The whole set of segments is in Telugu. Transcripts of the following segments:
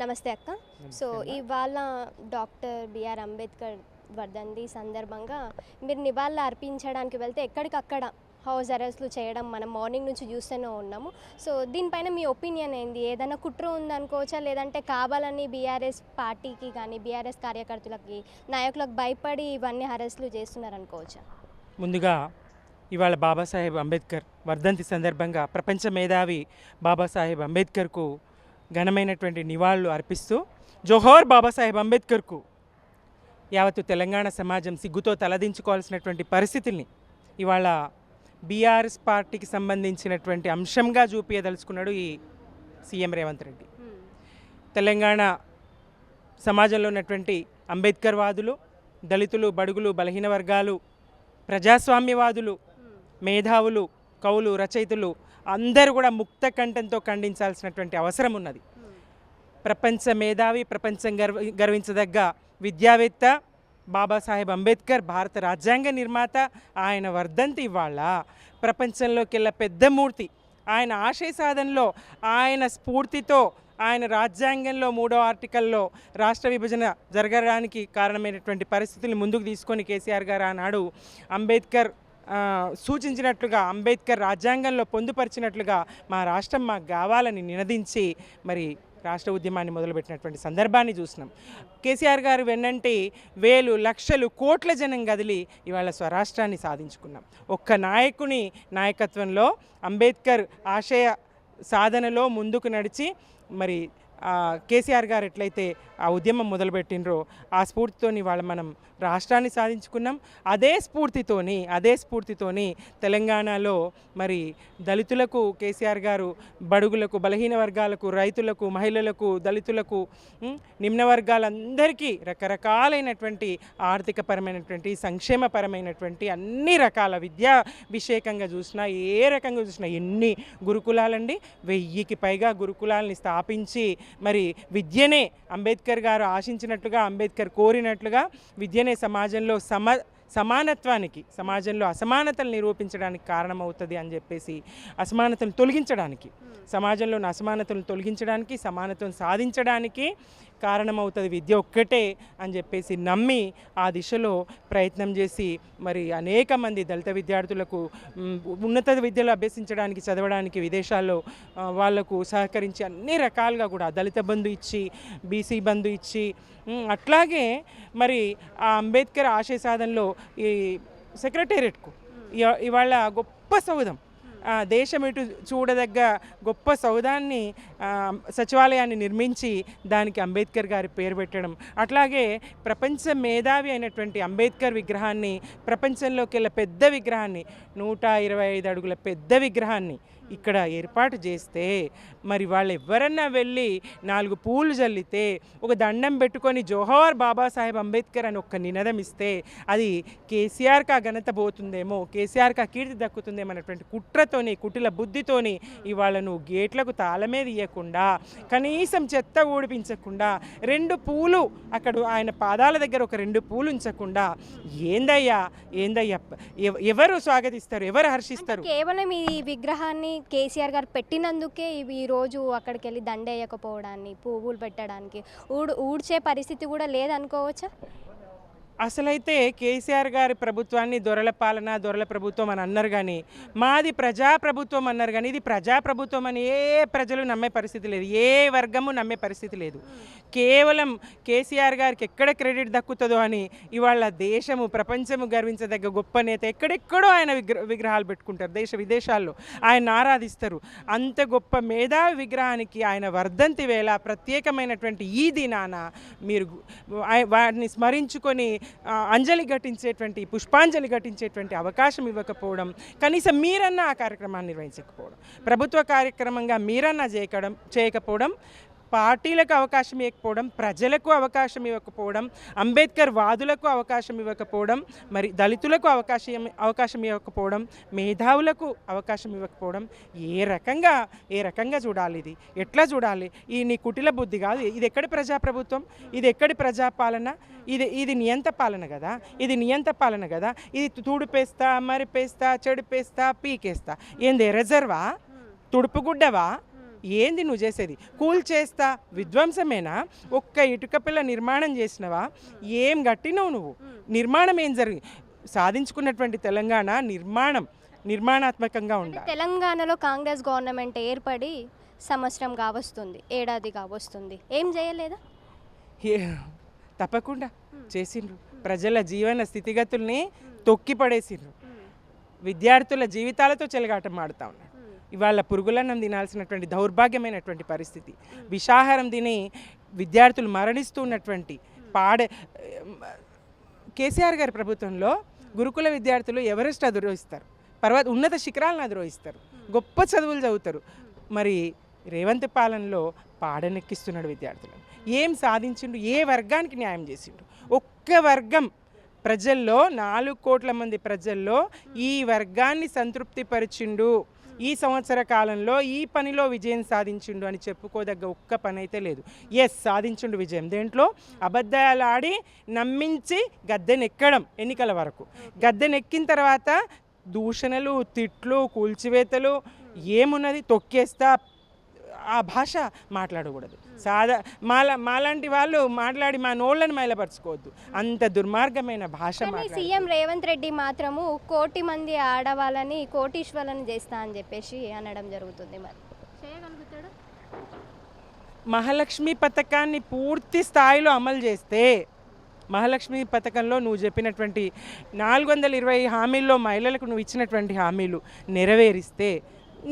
నమస్తే అక్క. సో ఇవాళ డాక్టర్ బిఆర్ అంబేద్కర్ వర్ధంతి సందర్భంగా మీరు నివాళులు అర్పించడానికి వెళ్తే ఎక్కడికక్కడ హౌస్ అరెస్ట్లు చేయడం మనం మార్నింగ్ నుంచి చూస్తూనే ఉన్నాము. సో దీనిపైన మీ ఒపీనియన్ ఏంది? ఏదైనా కుట్ర ఉందనుకోవచ్చా? లేదంటే కావాలని బీఆర్ఎస్ పార్టీకి కానీ బీఆర్ఎస్ కార్యకర్తలకి నాయకులకు భయపడి ఇవన్నీ అరెస్ట్లు చేస్తున్నారు అనుకోవచ్చా ముందుగా ఇవాళ బాబాసాహెబ్ అంబేద్కర్ వర్ధంతి సందర్భంగా ప్రపంచ మేధావి బాబాసాహెబ్ అంబేద్కర్కు ఘనమైనటువంటి నివాళులు అర్పిస్తూ జోహోర్ బాబాసాహెబ్ అంబేద్కర్కు యావత్తు తెలంగాణ సమాజం సిగ్గుతో తలదించుకోవాల్సినటువంటి పరిస్థితుల్ని ఇవాళ బీఆర్ఎస్ పార్టీకి సంబంధించినటువంటి అంశంగా చూపించదలుచుకున్నాడు ఈ సీఎం రేవంత్ రెడ్డి. తెలంగాణ సమాజంలో ఉన్నటువంటి అంబేద్కర్ వాదులు దళితులు బడుగులు బలహీన వర్గాలు ప్రజాస్వామ్యవాదులు మేధావులు కవులు రచయితలు అందరూ కూడా ముక్త కంఠంతో ఖండించాల్సినటువంటి అవసరం ఉన్నది. ప్రపంచ మేధావి ప్రపంచం గర్వ గర్వించదగ్గ విద్యావేత్త బాబాసాహెబ్ అంబేద్కర్ భారత రాజ్యాంగ నిర్మాత ఆయన వర్ధంతి ఇవాళ ప్రపంచంలోకెల్లా పెద్ద మూర్తి. ఆయన ఆశయ సాధనలో ఆయన స్ఫూర్తితో ఆయన రాజ్యాంగంలో మూడో ఆర్టికల్లో రాష్ట్ర విభజన జరగడానికి కారణమైనటువంటి పరిస్థితుల్ని ముందుకు తీసుకొని కేసీఆర్ గారు ఆనాడు అంబేద్కర్ సూచించినట్లుగా అంబేద్కర్ రాజ్యాంగంలో పొందుపరిచినట్లుగా మా రాష్ట్రం మాకు కావాలని నినదించి మరి రాష్ట్ర ఉద్యమాన్ని మొదలుపెట్టినటువంటి సందర్భాన్ని చూసినాం. కేసీఆర్ గారు వెన్నంటే వేలు లక్షలు కోట్ల జనం కదిలి ఇవాళ స్వరాష్ట్రాన్ని సాధించుకున్నాం. ఒక్క నాయకుని నాయకత్వంలో అంబేద్కర్ ఆశయ సాధనలో ముందుకు నడిచి మరి కేసీఆర్ గారు ఎట్లయితే ఆ ఉద్యమం మొదలుపెట్టినరో ఆ స్ఫూర్తితోని వాళ్ళ మనం రాష్ట్రాన్ని సాధించుకున్నాం. అదే స్ఫూర్తితోని అదే స్ఫూర్తితోని తెలంగాణలో మరి దళితులకు కేసీఆర్ గారు బడుగులకు బలహీన వర్గాలకు రైతులకు మహిళలకు దళితులకు నిమ్న వర్గాలందరికీ రకరకాలైనటువంటి ఆర్థికపరమైనటువంటి సంక్షేమపరమైనటువంటి అన్ని రకాల విద్యా విషేకంగా చూసినా ఏ రకంగా చూసినా ఎన్ని గురుకులాలండి? వెయ్యికి పైగా గురుకులాలని స్థాపించి మరి విద్యనే అంబేద్కర్ గారు ఆశించినట్లుగా అంబేద్కర్ కోరినట్లుగా విద్యనే సమాజంలో సమ సమానత్వానికి సమాజంలో అసమానతలు నిరూపించడానికి కారణమవుతుంది అని చెప్పేసి అసమానతలు తొలగించడానికి సమాజంలోని అసమానతలను తొలగించడానికి సమానతను సాధించడానికి కారణమవుతుంది. విద్య ఒక్కటే అని చెప్పేసి నమ్మి ఆ దిశలో ప్రయత్నం చేసి మరి అనేక మంది దళిత విద్యార్థులకు ఉన్నత విద్యలో అభ్యసించడానికి చదవడానికి విదేశాల్లో వాళ్ళకు సహకరించి అన్ని రకాలుగా కూడా దళిత బంధు ఇచ్చి బీసీ బంధు ఇచ్చి అట్లాగే మరి ఆ అంబేద్కర్ ఆశయ సాధనలో ఈ సెక్రటేరియట్కు ఇవాళ గొప్ప సౌధం. దేశం ఇటు చూడదగ్గ గొప్ప సౌధాన్ని సచివాలయాన్ని నిర్మించి దానికి అంబేద్కర్ గారి పేరు పెట్టడం. అట్లాగే ప్రపంచ మేధావి అయినటువంటి అంబేద్కర్ విగ్రహాన్ని ప్రపంచంలోకెళ్ళ పెద్ద విగ్రహాన్ని నూట ఇరవై ఐదు అడుగుల పెద్ద విగ్రహాన్ని ఇక్కడ ఏర్పాటు చేస్తే మరి వాళ్ళు ఎవరన్నా వెళ్ళి నాలుగు పూలు జల్లితే ఒక దండం పెట్టుకొని జోహర్ బాబాసాహెబ్ అంబేద్కర్ అని ఒక్క నినదం ఇస్తే అది కేసీఆర్కా ఘనత పోతుందేమో కేసీఆర్కా ఆ కీర్తి దక్కుతుందేమో కుట్ర కుట్రతోని కుటిల బుద్ధితోని ఇవాళ నువ్వు గేట్లకు తాళమే తీయకుండా కనీసం చెత్త ఊడిపించకుండా రెండు పూలు అక్కడ ఆయన పాదాల దగ్గర ఒక రెండు పూలు ఉంచకుండా ఏందయ్యా ఏందయ్యా ఎవరు స్వాగతిస్తారు ఎవరు హర్షిస్తారు? కేవలం ఈ విగ్రహాన్ని కేసీఆర్ గారు పెట్టినందుకే ఇవి ఈరోజు అక్కడికి వెళ్ళి దండేయకపోవడాన్ని పువ్వులు పెట్టడానికి ఊడు ఊడ్చే పరిస్థితి కూడా లేదనుకోవచ్చా? అసలైతే కేసీఆర్ గారి ప్రభుత్వాన్ని దొరల పాలన దొరల ప్రభుత్వం అని అన్నారు కానీ మాది ప్రజా ప్రభుత్వం అన్నారు కానీ ఇది ప్రజా ప్రభుత్వం అని ఏ ప్రజలు నమ్మే పరిస్థితి లేదు ఏ వర్గము నమ్మే పరిస్థితి లేదు. కేవలం కేసీఆర్ గారికి ఎక్కడ క్రెడిట్ దక్కుతుందో అని ఇవాళ దేశము ప్రపంచము గర్వించదగ్గ గొప్ప నేత ఎక్కడెక్కడో ఆయన విగ్ర విగ్రహాలు పెట్టుకుంటారు దేశ విదేశాల్లో ఆయన ఆరాధిస్తారు. అంత గొప్ప మేధావి విగ్రహానికి ఆయన వర్ధంతి వేళ ప్రత్యేకమైనటువంటి ఈ దినాన మీరు గు- వాటిని స్మరించుకొని అంజలి ఘటించేటువంటి పుష్పాంజలి ఘటించేటువంటి అవకాశం ఇవ్వకపోవడం కనీసం మీరన్నా ఆ కార్యక్రమాన్ని నిర్వహించకపోవడం ప్రభుత్వ కార్యక్రమంగా మీరన్నా చేయకడం చేయకపోవడం పార్టీలకు అవకాశం ఇవ్వకపోవడం ప్రజలకు అవకాశం ఇవ్వకపోవడం అంబేద్కర్ వాదులకు అవకాశం ఇవ్వకపోవడం మరి దళితులకు అవకాశం అవకాశం ఇవ్వకపోవడం మేధావులకు అవకాశం ఇవ్వకపోవడం ఏ రకంగా ఏ రకంగా చూడాలి ఇది? ఎట్లా చూడాలి? ఈ నీ కుటిల బుద్ధి కాదు. ఇది ఎక్కడి ప్రజాప్రభుత్వం? ఇది ఎక్కడి ప్రజాపాలన? ఇది ఇది నియంత పాలన కదా? ఇది నియంత పాలన కదా? ఇది తూడిపేస్తా మరిపేస్తా చెడిపేస్తా పీకేస్తా ఏంది రిజర్వా? తుడుపుగుడ్డవా ఏంది నువ్వు చేసేది? కూల్ చేస్తా విధ్వంసమేనా? ఒక్క ఇటుక పిల్ల నిర్మాణం చేసినవా? ఏం కట్టినవు నువ్వు? నిర్మాణం ఏం జరిగి సాధించుకున్నటువంటి తెలంగాణ నిర్మాణం నిర్మాణాత్మకంగా ఉండాలి. తెలంగాణలో కాంగ్రెస్ గవర్నమెంట్ ఏర్పడి సంవత్సరం కావస్తుంది ఏడాది కావస్తుంది. ఏం చేయలేదా? తప్పకుండా చేసిండ్రు. ప్రజల జీవన స్థితిగతుల్ని తొక్కి పడేసిండ్రు విద్యార్థుల జీవితాలతో చెలగాటం ఆడుతా ఉన్నారు. ఇవాళ పురుగులన్నం తినాల్సినటువంటి దౌర్భాగ్యమైనటువంటి పరిస్థితి. విషాహారం తిని విద్యార్థులు మరణిస్తున్నటువంటి పాడే కేసీఆర్ గారి ప్రభుత్వంలో గురుకుల విద్యార్థులు ఎవరెస్ట్ అధిరోహిస్తారు. పర్వత ఉన్నత శిఖరాలను అధిరోహిస్తారు. గొప్ప చదువులు చదువుతారు. మరి రేవంత్ పాలనలో పాడనెక్కిస్తున్నాడు విద్యార్థులను. ఏం సాధించిండు? ఏ వర్గానికి న్యాయం చేసిండు? ఒక్క వర్గం ప్రజల్లో నాలుగు కోట్ల మంది ప్రజల్లో ఈ వర్గాన్ని సంతృప్తిపరిచిండు. ఈ సంవత్సర కాలంలో ఈ పనిలో విజయం సాధించిండు అని చెప్పుకోదగ్గ ఒక్క పని అయితే లేదు. ఎస్ సాధించిండు విజయం. దేంట్లో? అబద్ధాలు ఆడి నమ్మించి గద్దెనెక్కడం ఎన్నికల వరకు. గద్దెనెక్కిన తర్వాత దూషణలు తిట్లు కూల్చివేతలు ఏమున్నది తొక్కేస్తా ఆ భాష మాట్లాడకూడదు. సాదా మాలా మాలాంటి వాళ్ళు మాట్లాడి మా నోళ్ళని మైలపరచుకోవద్దు. అంత దుర్మార్గమైన భాష సీఎం రేవంత్ రెడ్డి మాత్రము కోటి మంది ఆడవాళ్ళని కోటీశ్వరులను చేస్తా అని చెప్పేసి అనడం జరుగుతుంది మరి. చేయగలుగుతాడు? మహాలక్ష్మి పథకాన్ని పూర్తి స్థాయిలో అమలు చేస్తే మహాలక్ష్మి పథకంలో నువ్వు చెప్పినటువంటి నాలుగు వందల ఇరవై హామీల్లో మహిళలకు నువ్వు ఇచ్చినటువంటి హామీలు నెరవేరిస్తే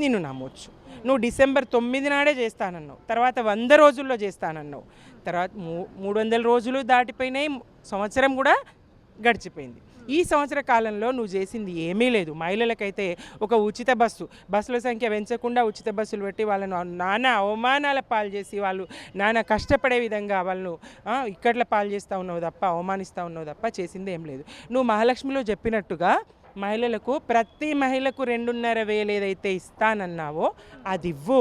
నిన్ను నమ్మొచ్చు. నువ్వు డిసెంబర్ తొమ్మిది నాడే చేస్తానన్నావు. తర్వాత వంద రోజుల్లో చేస్తానన్నావు. తర్వాత మూ మూడు వందల రోజులు దాటిపోయినాయి. సంవత్సరం కూడా గడిచిపోయింది. ఈ సంవత్సర కాలంలో నువ్వు చేసింది ఏమీ లేదు. మహిళలకైతే ఒక ఉచిత బస్సు బస్సుల సంఖ్య పెంచకుండా ఉచిత బస్సులు పెట్టి వాళ్ళను నానా అవమానాల పాలు చేసి వాళ్ళు నానా కష్టపడే విధంగా వాళ్ళను ఇక్కట్ల పాలు చేస్తూ ఉన్నావు తప్ప అవమానిస్తూ ఉన్నావు తప్ప చేసింది ఏం లేదు. నువ్వు మహాలక్ష్మిలో చెప్పినట్టుగా మహిళలకు ప్రతి మహిళకు రెండున్నర వేలు ఏదైతే ఇస్తానన్నావో అది ఇవ్వు.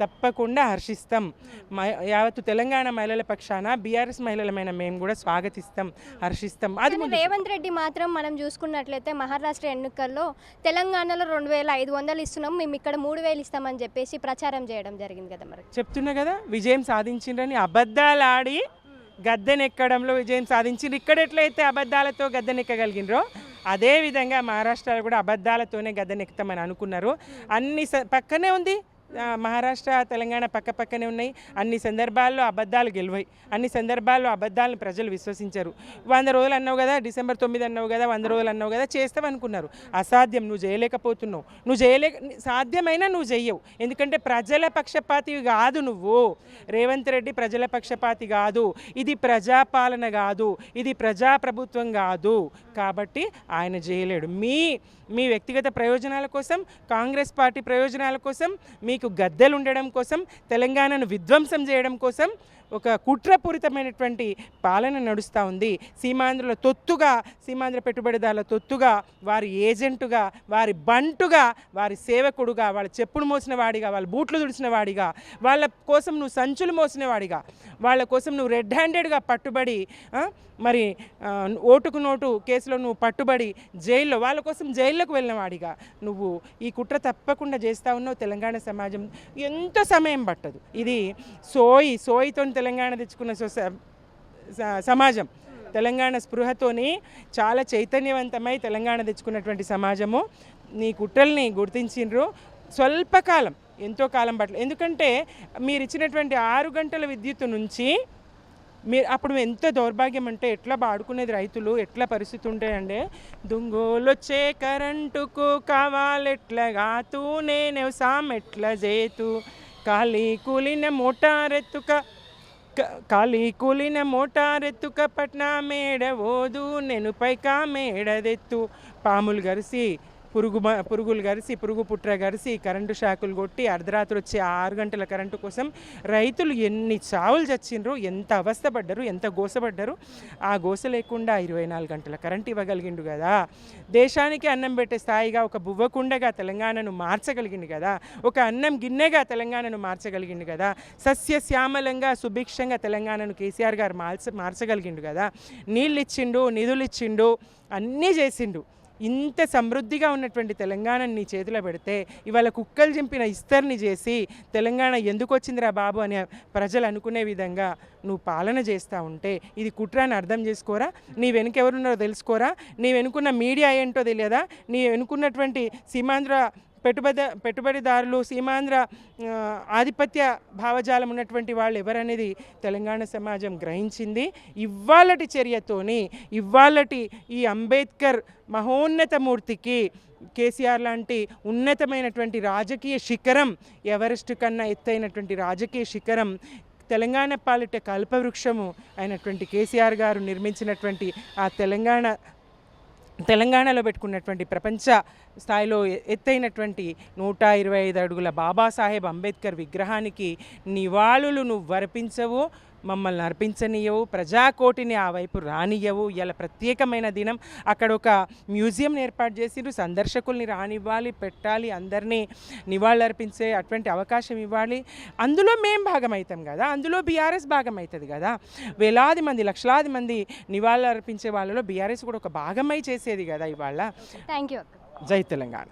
తప్పకుండా హర్షిస్తాం. యావత్తు తెలంగాణ మహిళల పక్షాన బీఆర్ఎస్ మహిళలమైన మేము కూడా స్వాగతిస్తాం హర్షిస్తాం. అది రేవంత్ రెడ్డి మాత్రం మనం చూసుకున్నట్లయితే మహారాష్ట్ర ఎన్నికల్లో తెలంగాణలో రెండు వేల ఐదు వందలు ఇస్తున్నాం మేము ఇక్కడ మూడు వేలు ఇస్తామని చెప్పేసి ప్రచారం చేయడం జరిగింది కదా మరి. చెప్తున్నా కదా విజయం సాధించిండ్రని అబద్ధాలు ఆడి గద్దెనెక్కడంలో విజయం సాధించిండ్రు. ఇక్కడ ఎట్లయితే అబద్ధాలతో గద్దెనెక్కగలిగినరో అదే విధంగా మహారాష్ట్రలో కూడా అబద్ధాలతోనే గద్దెనెక్కుతామని అనుకున్నారు. అన్ని స- పక్కనే ఉంది మహారాష్ట్ర తెలంగాణ పక్క పక్కనే ఉన్నాయి. అన్ని సందర్భాల్లో అబద్ధాలు గెలువాయి అన్ని సందర్భాల్లో అబద్ధాలను ప్రజలు విశ్వసించారు. వంద రోజులు అన్నావు కదా డిసెంబర్ తొమ్మిది అన్నావు కదా వంద రోజులు అన్నావు కదా చేస్తావు అనుకున్నారు అసాధ్యం నువ్వు చేయలేకపోతున్నావు నువ్వు చేయలేక సాధ్యమైనా నువ్వు చెయ్యవు ఎందుకంటే ప్రజల పక్షపాతి కాదు నువ్వు. రేవంత్ రెడ్డి ప్రజల పక్షపాతి కాదు. ఇది ప్రజాపాలన కాదు. ఇది ప్రజాప్రభుత్వం కాదు. కాబట్టి ఆయన చేయలేడు మీ మీ వ్యక్తిగత ప్రయోజనాల కోసం కాంగ్రెస్ పార్టీ ప్రయోజనాల కోసం మీ మీకు గద్దెలు ఉండడం కోసం తెలంగాణను విధ్వంసం చేయడం కోసం ఒక కుట్రపూరితమైనటువంటి పాలన నడుస్తూ ఉంది. సీమాంధ్రుల తొత్తుగా సీమాంధ్ర పెట్టుబడిదారుల తొత్తుగా వారి ఏజెంటుగా వారి బంటుగా వారి సేవకుడుగా వాళ్ళ చెప్పులు మోసిన వాడిగా వాళ్ళ బూట్లు తుడిచిన వాడిగా వాళ్ళ కోసం నువ్వు సంచులు మోసిన వాడిగా వాళ్ళ కోసం నువ్వు రెడ్ హ్యాండెడ్గా పట్టుబడి మరి ఓటుకు నోటు కేసులో నువ్వు పట్టుబడి జైల్లో వాళ్ళ కోసం జైల్లోకి వెళ్ళిన వాడిగా నువ్వు ఈ కుట్ర తప్పకుండా చేస్తూ ఉన్నావు తెలంగాణ సమాజం. ఎంతో సమయం పట్టదు. ఇది సోయి సోయితో తెలంగాణ తెచ్చుకున్న సొస స- సమాజం. తెలంగాణ స్పృహతోని చాలా చైతన్యవంతమై తెలంగాణ తెచ్చుకున్నటువంటి సమాజము. నీ కుట్రల్ని గుర్తించిండ్రు. స్వల్పకాలం ఎంతో కాలం పట్ల. ఎందుకంటే మీరు ఇచ్చినటువంటి ఆరు గంటల విద్యుత్ నుంచి మీరు అప్పుడు ఎంత దౌర్భాగ్యం అంటే ఎట్లా పాడుకునేది రైతులు ఎట్లా పరిస్థితి ఉంటాయండి దొంగోలొచ్చే కరెంటుకు కావాలెట్లగా తూ నేనే సాం జేతు కాలి కూలిన మోటారెత్తుక క- ఖాళీ కూలిన మోటారెత్తుక పట్న మేడ ఓదు నేను పైకా మేడదెత్తు పాములు గరిసి పురుగు మ- పురుగులు గరిసి పురుగు పుట్ర గరిసి కరెంటు షాకులు కొట్టి అర్ధరాత్రి వచ్చే ఆరు గంటల కరెంటు కోసం రైతులు ఎన్ని చావులు చచ్చిండ్రు ఎంత అవస్థపడ్డారు ఎంత గోసపడ్డారు ఆ గోస లేకుండా ఇరవై నాలుగు గంటల కరెంటు ఇవ్వగలిగిండు కదా దేశానికి అన్నం పెట్టే స్థాయిగా ఒక బువ్వకుండగా తెలంగాణను మార్చగలిగింది కదా ఒక అన్నం గిన్నెగా తెలంగాణను మార్చగలిగింది కదా సస్యశ్యామలంగా సుభిక్షంగా తెలంగాణను కేసీఆర్ గారు మార్చ మార్చగలిగిండు కదా నీళ్ళు ఇచ్చిండు నిధులు ఇచ్చిండు అన్నీ చేసిండు. ఇంత సమృద్ధిగా ఉన్నటువంటి తెలంగాణని నీ చేతిలో పెడితే ఇవాళ కుక్కలు చింపిన ఇస్తర్ని చేసి తెలంగాణ ఎందుకు వచ్చిందిరా బాబు అని ప్రజలు అనుకునే విధంగా నువ్వు పాలన చేస్తూ ఉంటే ఇది కుట్రాన్ని అర్థం చేసుకోరా? నీ వెనుక ఎవరున్నారో తెలుసుకోరా? నీ వెనుకున్న మీడియా ఏంటో తెలియదా? నీ వెనుకున్నటువంటి సీమాంధ్ర పెట్టుబడి పెట్టుబడిదారులు సీమాంధ్ర ఆధిపత్య భావజాలం ఉన్నటువంటి వాళ్ళు ఎవరనేది తెలంగాణ సమాజం గ్రహించింది. ఇవాళటి చర్యతోని ఇవాళటి ఈ అంబేద్కర్ మహోన్నత మూర్తికి కేసీఆర్ లాంటి ఉన్నతమైనటువంటి రాజకీయ శిఖరం ఎవరెస్ట్ కన్నా ఎత్తైనటువంటి రాజకీయ శిఖరం తెలంగాణ పాలిట కల్పవృక్షము అయినటువంటి కేసీఆర్ గారు నిర్మించినటువంటి ఆ తెలంగాణ తెలంగాణలో పెట్టుకున్నటువంటి ప్రపంచ స్థాయిలో ఎత్తైనటువంటి నూట ఇరవై ఐదు అడుగుల బాబాసాహెబ్ అంబేద్కర్ విగ్రహానికి నివాళులు నువ్వు వరపించవు మమ్మల్ని అర్పించనీయవు ప్రజాకోటిని ఆ వైపు రానియవు. ఇలా ప్రత్యేకమైన దినం. అక్కడ ఒక మ్యూజియం ఏర్పాటు చేసిరు సందర్శకుల్ని రానివ్వాలి పెట్టాలి అందరినీ నివాళులర్పించే అటువంటి అవకాశం ఇవ్వాలి. అందులో మేం భాగమవుతాం కదా. అందులో బీఆర్ఎస్ భాగం అవుతుంది కదా. వేలాది మంది లక్షలాది మంది నివాళులు అర్పించే వాళ్ళలో బీఆర్ఎస్ కూడా ఒక భాగమై చేసేది కదా ఇవాళ. థ్యాంక్ యూ జై తెలంగాణ.